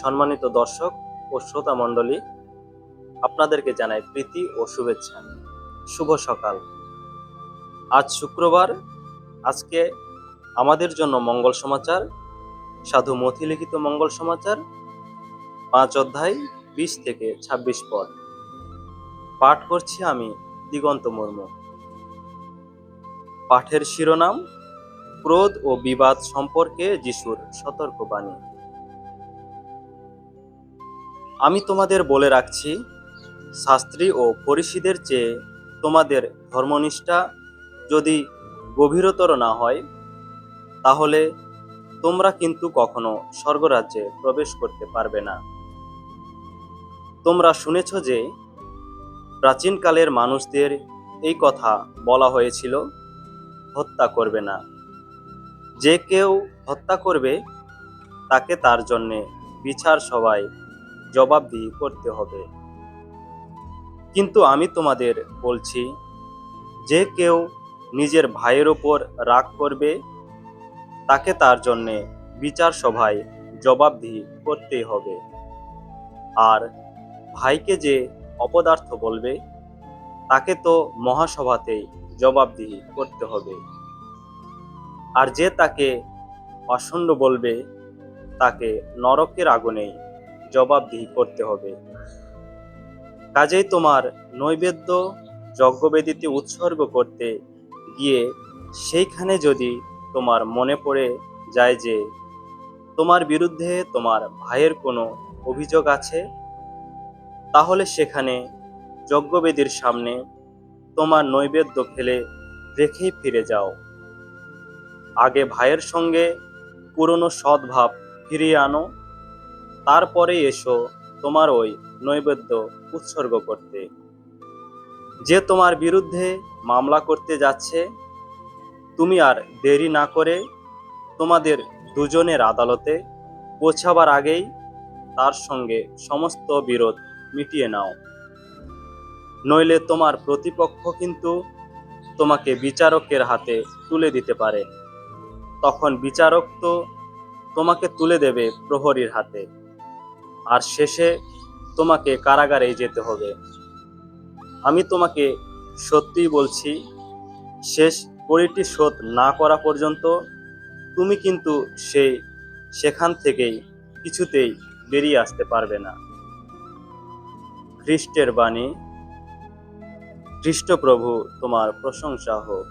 সম্মানিত দর্শক ও শ্রোতা মণ্ডলী, আপনাদেরকে জানাই প্রীতি ও শুভেচ্ছা। শুভ সকাল। আজ শুক্রবার, আজকে আমাদের জন্য মঙ্গল সমাচার, সাধু মথি লিখিত মঙ্গল সমাচার, পাঁচ অধ্যায় বিশ থেকে ছাব্বিশ পদ। পাঠ করছি আমি দিগন্ত মুর্মু। পাঠের শিরোনাম, ক্রোধ ও বিবাদ সম্পর্কে যিশুর সতর্কবাণী। আমি তোমাদের বলে রাখছি, শাস্ত্রী ও ফরিসীদের চেয়ে তোমাদের ধর্মনিষ্ঠা যদি গভীরতর না হয়, তাহলে তোমরা কিন্তু কখনো স্বর্গরাজ্যে প্রবেশ করতে পারবে না। তোমরা শুনেছ যে প্রাচীনকালের মানুষদের এই কথা বলা হয়েছিল, হত্যা করবে না। যে কেউ হত্যা করবে, তাকে তার জন্যে বিচার সবাই জবাবদিহি করতে হবে। কিন্তু আমি তোমাদের বলছি, যে কেউ নিজের ভাইয়ের ওপর রাগ করবে, তাকে তার জন্যে বিচার সভায় জবাবদিহি করতেই হবে। আর ভাইকে যে অপদার্থ বলবে, তাকে তো মহাসভাতেই জবাবদিহি করতে হবে। আর যে তাকে অসণ্ড বলবে, তাকে নরকের আগুনেই জবাবদিহি করতে হবে। কাজেই তোমার নৈবেদ্য যজ্ঞবেদিতে উৎসর্গ করতে গিয়ে সেইখানে যদি তোমার মনে পড়ে যায় যে তোমার বিরুদ্ধে তোমার ভাইয়ের কোনো অভিযোগ আছে, তাহলে সেখানে যজ্ঞবেদীর সামনে তোমার নৈবেদ্য ফেলে রেখেই ফিরে যাও। আগে ভাইয়ের সঙ্গে পুরনো সদ্ভাব ফিরিয়ে আনো তারপরে এসো তোমার ওই নৈবেদ্য উৎসর্গ করতে। যে তোমার বিরুদ্ধে মামলা করতে যাচ্ছে, তুমি আর দেরি না করে তোমাদের দুজনের আদালতে পৌঁছাবার আগেই তার সঙ্গে সমস্ত বিরোধ মিটিয়ে নাও। নইলে তোমার প্রতিপক্ষ কিন্তু তোমাকে বিচারকের হাতে তুলে দিতে পারে। তখন বিচারক তো তোমাকে তুলে দেবে প্রহরীর হাতে। আর শেষে তোমাকে কারাগারে যেতে হবে। আমি তোমাকে সত্যিই বলছি, শেষ কড়িটি শোধ না করা পর্যন্ত তুমি কিন্তু সেই সেখান থেকেই কিছুতেই বেরিয়ে আসতে পারবে না। খ্রিস্টের বাণী, খ্রিস্টপ্রভু তোমার প্রশংসা হোক।